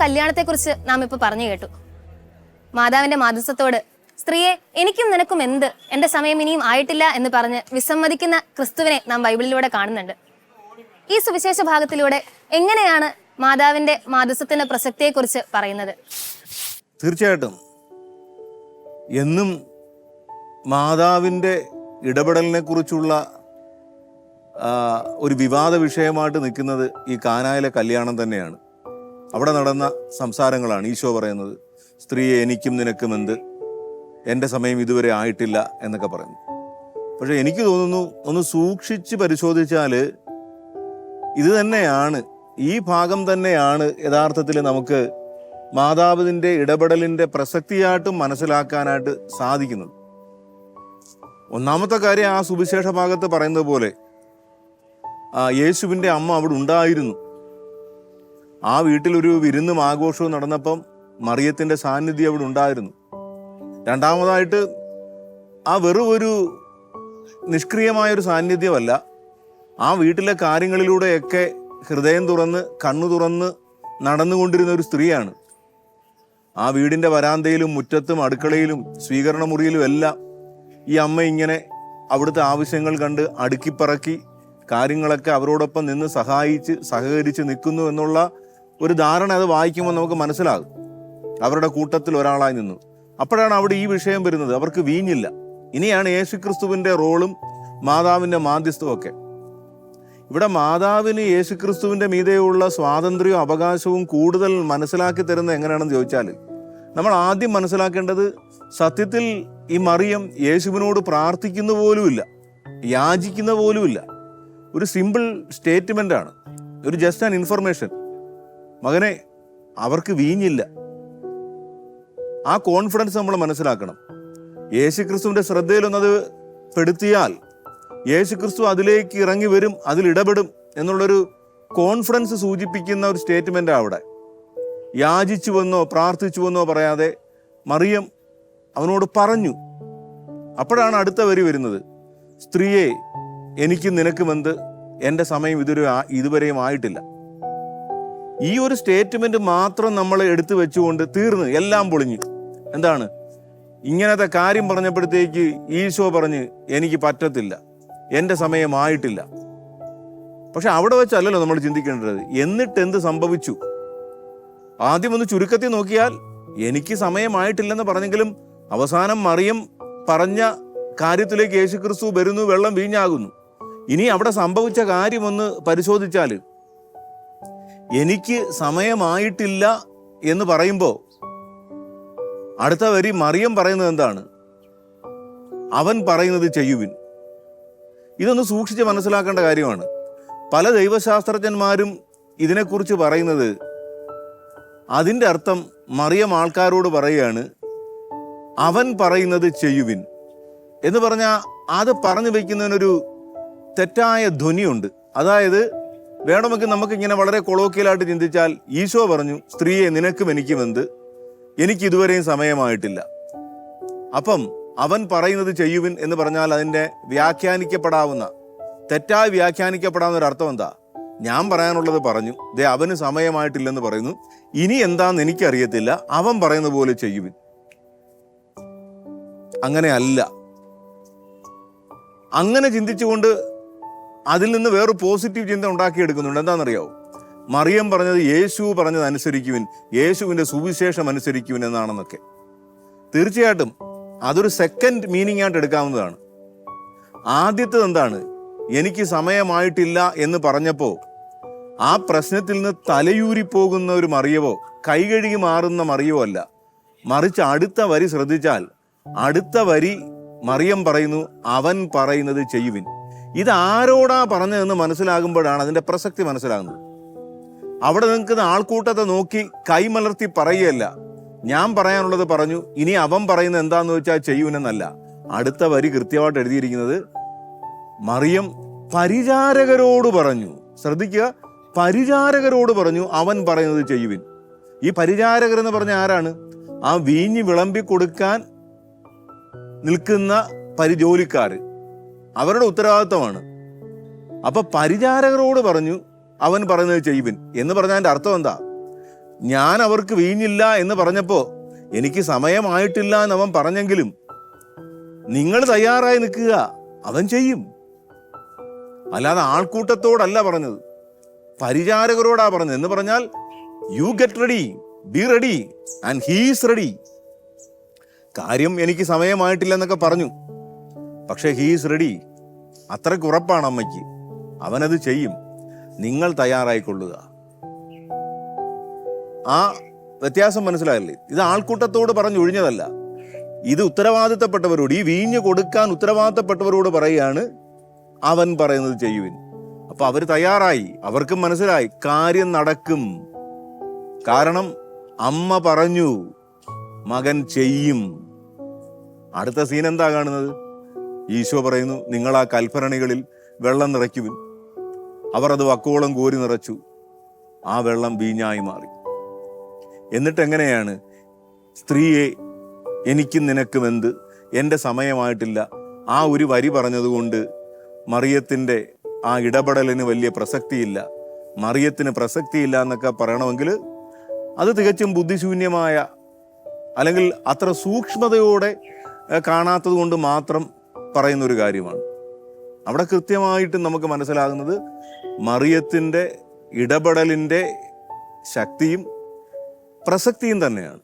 കല്യാണത്തെക്കുറിച്ച് നാം ഇപ്പൊ പറഞ്ഞു കേട്ടു. മാതാവിന്റെ മാതൃത്വത്തോട് സ്ത്രീയെ എനിക്കും നിനക്കും എന്ത്? എന്റെ സമയം ഇനിയും ആയിട്ടില്ല എന്ന് പറഞ്ഞ് വിസമ്മതിക്കുന്ന ക്രിസ്തുവിനെ നാം ബൈബിളിലൂടെ കാണുന്നുണ്ട്. ഈ സുവിശേഷ ഭാഗത്തിലൂടെ എങ്ങനെയാണ് മാതാവിന്റെ മാതൃത്വത്തിന്റെ പ്രസക്തിയെക്കുറിച്ച് പറയുന്നത്? തീർച്ചയായിട്ടും. എന്നും മാതാവിന്റെ ഇടപെടലിനെ കുറിച്ചുള്ള ഒരു വിവാദ വിഷയമായിട്ട് നിൽക്കുന്നത് ഈ കാനായിലെ കല്യാണം തന്നെയാണ്. അവിടെ നടന്ന സംസാരങ്ങളാണ് ഈശോ പറയുന്നത്. സ്ത്രീയെ എനിക്കും നിനക്കും എന്ത്? എന്റെ സമയം ഇതുവരെ ആയിട്ടില്ല എന്നൊക്കെ പറയുന്നു പക്ഷെ എനിക്ക് തോന്നുന്നു ഒന്ന് സൂക്ഷിച്ച് പരിശോധിച്ചാൽ ഇത് തന്നെയാണ് ഈ ഭാഗം തന്നെയാണ് യഥാർത്ഥത്തിൽ നമുക്ക് മാതാവിന്റെ ഇടപെടലിന്റെ പ്രസക്തിയായിട്ടും മനസ്സിലാക്കാനായിട്ട് സാധിക്കുന്നത്. ഒന്നാമത്തെ കാര്യം ആ സുവിശേഷ ഭാഗത്ത് പറയുന്നത് പോലെ യേശുവിന്റെ അമ്മ അവിടെ ഉണ്ടായിരുന്നു. ആ വീട്ടിലൊരു വിരുന്നും ആഘോഷവും നടന്നപ്പം മറിയത്തിന്റെ സാന്നിധ്യം അവിടെ ഉണ്ടായിരുന്നു. രണ്ടാമതായിട്ട് ആ വെറും ഒരു നിഷ്ക്രിയമായൊരു സാന്നിധ്യമല്ല. ആ വീട്ടിലെ കാര്യങ്ങളിലൂടെയൊക്കെ ഹൃദയം തുറന്ന് കണ്ണു തുറന്ന് നടന്നുകൊണ്ടിരുന്ന ഒരു സ്ത്രീയാണ്. ആ വീടിന്റെ വരാന്തയിലും മുറ്റത്തും അടുക്കളയിലും സ്വീകരണ മുറിയിലും എല്ലാം ഈ അമ്മ ഇങ്ങനെ അവിടുത്തെ ആവശ്യങ്ങൾ കണ്ട് അടുക്കിപ്പറക്കി കാര്യങ്ങളൊക്കെ അവരോടൊപ്പം നിന്ന് സഹായിച്ച് സഹകരിച്ച് നിൽക്കുന്നു എന്നുള്ള ഒരു ധാരണ അത് വായിക്കുമ്പോൾ നമുക്ക് മനസ്സിലാകും. അവരുടെ കൂട്ടത്തിൽ ഒരാളായി നിന്നു. അപ്പോഴാണ് അവിടെ ഈ വിഷയം വരുന്നത്. അവർക്ക് വീഞ്ഞില്ല. ഇനിയാണ് യേശുക്രിസ്തുവിന്റെ റോളും മാതാവിന്റെ മാധ്യസ്ഥവും ഒക്കെ. ഇവിടെ മാതാവിന് യേശുക്രിസ്തുവിന്റെ മീതെയുള്ള സ്വാതന്ത്ര്യവും അവകാശവും കൂടുതൽ മനസ്സിലാക്കി തരുന്നത് എങ്ങനെയാണെന്ന് ചോദിച്ചാൽ നമ്മൾ ആദ്യം മനസ്സിലാക്കേണ്ടത് സത്യത്തിൽ ഈ മറിയം യേശുവിനോട് പ്രാർത്ഥിക്കുന്ന പോലുമില്ല. യാചിക്കുന്ന പോലുമില്ല. ഒരു സിമ്പിൾ സ്റ്റേറ്റ്മെന്റ് ആണ് ഒരു ജസ്റ്റ് ആൻ ഇൻഫർമേഷൻ. മകനെ അവർക്ക് വീഞ്ഞില്ല. ആ കോൺഫിഡൻസ് നമ്മൾ മനസ്സിലാക്കണം. യേശുക്രിസ്തുവിന്റെ ശ്രദ്ധയിലൊന്നത് പെടുത്തിയാൽ യേശുക്രിസ്തു അതിലേക്ക് ഇറങ്ങി വരും അതിൽ ഇടപെടും എന്നുള്ളൊരു കോൺഫിഡൻസ് സൂചിപ്പിക്കുന്ന ഒരു സ്റ്റേറ്റ്മെന്റ് അവിടെ. യാചിച്ചുവെന്നോ പ്രാർത്ഥിച്ചുവെന്നോ പറയാതെ മറിയം അവനോട് പറഞ്ഞു. അപ്പോഴാണ് അടുത്ത വരി വരുന്നത്. സ്ത്രീയെ എനിക്ക് നിനക്കുമെന്ത്? എന്റെ സമയം ഇതുവരെ ഇതുവരെയും ആയിട്ടില്ല. ഈ ഒരു സ്റ്റേറ്റ്മെന്റ് മാത്രം നമ്മൾ എടുത്തു വെച്ചുകൊണ്ട് തീർന്ന് എല്ലാം പൊളിഞ്ഞു. എന്താണ്? ഇങ്ങനത്തെ കാര്യം പറഞ്ഞപ്പോഴത്തേക്ക് ഈശോ പറഞ്ഞ് എനിക്ക് പറ്റത്തില്ല. എന്റെ സമയമായിട്ടില്ല. പക്ഷെ അവിടെ വെച്ചല്ലല്ലോ നമ്മൾ ചിന്തിക്കേണ്ടത്. എന്നിട്ട് എന്ത് സംഭവിച്ചു? ആദ്യം ഒന്ന് ചുരുക്കത്തിൽ നോക്കിയാൽ എനിക്ക് സമയമായിട്ടില്ലെന്ന് പറഞ്ഞെങ്കിലും അവസാനം മറിയം പറഞ്ഞ കാര്യത്തിലേക്ക് യേശുക്രിസ്തു വരുന്നു വെള്ളം വീഞ്ഞാകുന്നു. ഇനി അവിടെ സംഭവിച്ച കാര്യമൊന്ന് പരിശോധിച്ചാൽ എനിക്ക് സമയമായിട്ടില്ല എന്ന് പറയുമ്പോൾ അടുത്ത വരി മറിയം പറയുന്നത് എന്താണ്? അവൻ പറയുന്നത് ചെയ്യുവിൻ. ഇതൊന്ന് സൂക്ഷിച്ച് മനസ്സിലാക്കേണ്ട കാര്യമാണ്. പല ദൈവശാസ്ത്രജ്ഞന്മാരും ഇതിനെക്കുറിച്ച് പറയുന്നത് അതിന്റെ അർത്ഥം മറിയം ആൾക്കാരോട് പറയുകയാണ് അവൻ പറയുന്നത് ചെയ്യുവിൻ. എന്ന് പറഞ്ഞാൽ അത് പറഞ്ഞു വയ്ക്കുന്നതിനൊരു തെറ്റായ ധ്വനിയുണ്ട്. അതായത് വേണമെങ്കിൽ നമുക്ക് ഇങ്ങനെ വളരെ കൊളോക്കിയലായിട്ട് ചിന്തിച്ചാൽ ഈശോ പറഞ്ഞു സ്ത്രീയെ നിനക്കും എനിക്കും എന്ത്? എനിക്ക് ഇതുവരെയും സമയമായിട്ടില്ല. അപ്പം അവൻ പറയുന്നത് ചെയ്യുവിൻ എന്ന് പറഞ്ഞാൽ അതിന്റെ വ്യാഖ്യാനിക്കപ്പെടാവുന്ന തെറ്റായി വ്യാഖ്യാനിക്കപ്പെടാവുന്ന ഒരു അർത്ഥം എന്താ? ഞാൻ പറയാനുള്ളത് പറഞ്ഞു ദേ അവന് സമയമായിട്ടില്ലെന്ന് പറയുന്നു. ഇനി എന്താന്ന് എനിക്കറിയത്തില്ല. അവൻ പറയുന്ന പോലെ ചെയ്യുവിൻ. അങ്ങനെയല്ല അങ്ങനെ ചിന്തിച്ചുകൊണ്ട് അതിൽ നിന്ന് വേറെ പോസിറ്റീവ് ചിന്ത ഉണ്ടാക്കിയെടുക്കുന്നുണ്ട്. എന്താണെന്നറിയാവോ മറിയം പറഞ്ഞത് യേശു പറഞ്ഞത് അനുസരിക്കുവിൻ യേശുവിന്റെ സുവിശേഷം അനുസരിക്കുവിൻ എന്നാണെന്നൊക്കെ. തീർച്ചയായിട്ടും അതൊരു സെക്കൻഡ് മീനിങ് ആയിട്ട് എടുക്കാവുന്നതാണ്. ആദ്യത്തത് എന്താണ്? എനിക്ക് സമയമായിട്ടില്ല എന്ന് പറഞ്ഞപ്പോൾ ആ പ്രശ്നത്തിൽ നിന്ന് തലയൂരിപ്പോകുന്ന ഒരു മറിയവോ കൈകഴുകി മാറുന്ന മറിയോ അല്ല. മറിച്ച് അടുത്ത വരി ശ്രദ്ധിച്ചാൽ അടുത്ത വരി മറിയം പറയുന്നു അവൻ പറയുന്നത് ചെയ്യുവിൻ. ഇത് ആരോടാ പറഞ്ഞതെന്ന് മനസ്സിലാകുമ്പോഴാണ് അതിന്റെ പ്രസക്തി മനസ്സിലാകുന്നത്. അവിടെ നിൽക്കുന്ന ആൾക്കൂട്ടത്തെ നോക്കി കൈമലർത്തി പറയുകയല്ല. ഞാൻ പറയാനുള്ളത് പറഞ്ഞു ഇനി അവൻ പറയുന്നത് എന്താന്ന് വെച്ചാൽ ചെയ്യൂനെന്നല്ല അടുത്ത വരി കൃത്യമായിട്ട് എഴുതിയിരിക്കുന്നത് മറിയം പരിചാരകരോട് പറഞ്ഞു. ശ്രദ്ധിക്കുക പരിചാരകരോട് പറഞ്ഞു അവൻ പറയുന്നത് ചെയ്യുവിൻ. ഈ പരിചാരകർ എന്ന് പറഞ്ഞ ആരാണ്? ആ വീഞ്ഞ് വിളമ്പി കൊടുക്കാൻ നിൽക്കുന്ന പരിജോലിക്കാർ അവരുടെ ഉത്തരവാദിത്തമാണ് അപ്പൊ പരിചാരകരോട് പറഞ്ഞു അവൻ പറയുന്നത് ചെയ്യുവിൻ എന്ന് പറഞ്ഞാൽ അതിന്റെ അർത്ഥം എന്താ? ഞാൻ അവർക്ക് വീഞ്ഞില്ല എന്ന് പറഞ്ഞപ്പോ എനിക്ക് സമയമായിട്ടില്ല എന്ന് അവൻ പറഞ്ഞെങ്കിലും നിങ്ങൾ തയ്യാറായി നിൽക്കുക അവൻ ചെയ്യും. അല്ലാതെ ആൾക്കൂട്ടത്തോടല്ല പറഞ്ഞത്. പരിചാരകരോടാ പറഞ്ഞത്. എന്ന് പറഞ്ഞാൽ you get ready be ready and he's ready കാര്യം എനിക്ക് സമയമായിട്ടില്ല എന്നൊക്കെ പറഞ്ഞു. പക്ഷെ ഹീസ് റെഡി അത്രയ്ക്ക് ഉറപ്പാണ് അമ്മയ്ക്ക്. അവനത് ചെയ്യും. നിങ്ങൾ തയ്യാറായിക്കൊള്ളുക. ആ വ്യത്യാസം മനസ്സിലായില്ലേ? ഇത് ആൾക്കൂട്ടത്തോട് പറഞ്ഞൊഴിഞ്ഞതല്ല ഇത് ഉത്തരവാദിത്തപ്പെട്ടവരോട് ഈ വീഞ്ഞ് കൊടുക്കാൻ ഉത്തരവാദിത്തപ്പെട്ടവരോട് പറയുകയാണ് അവൻ പറയുന്നത് ചെയ്യുവിൻ. അപ്പൊ അവർ തയ്യാറായി. അവർക്കും മനസ്സിലായി. കാര്യം നടക്കും. കാരണം അമ്മ പറഞ്ഞു മകൻ ചെയ്യും. അടുത്ത സീൻ എന്താ കാണുന്നത്? ഈശോ പറയുന്നു നിങ്ങൾ ആ കൽഭരണികളിൽ വെള്ളം നിറയ്ക്കുവിൻ. അവർ അത് വക്കോളം കോരി നിറച്ചു. ആ വെള്ളം വീഞ്ഞായി മാറി. എന്നിട്ട് എങ്ങനെയാണ് സ്ത്രീയെ എനിക്കും നിനക്കും എന്ത്? എന്റെ സമയമായിട്ടില്ല. ആ ഒരു വരി പറഞ്ഞതുകൊണ്ട് മറിയത്തിന്റെ ആ ഇടപെടലിന് വലിയ പ്രസക്തിയില്ല. മറിയത്തിന് പ്രസക്തിയില്ല എന്നൊക്കെ പറയണമെങ്കിൽ അത് തികച്ചും ബുദ്ധിശൂന്യമായ അല്ലെങ്കിൽ അത്ര സൂക്ഷ്മതയോടെ കാണാത്തത് കൊണ്ട് മാത്രം പറയുന്ന ഒരു കാര്യമാണ്. അവിടെ കൃത്യമായിട്ട് നമുക്ക് മനസ്സിലാകുന്നത് മറിയത്തിന്റെ ഇടപെടലിന്റെ ശക്തിയും പ്രസക്തിയും തന്നെയാണ്.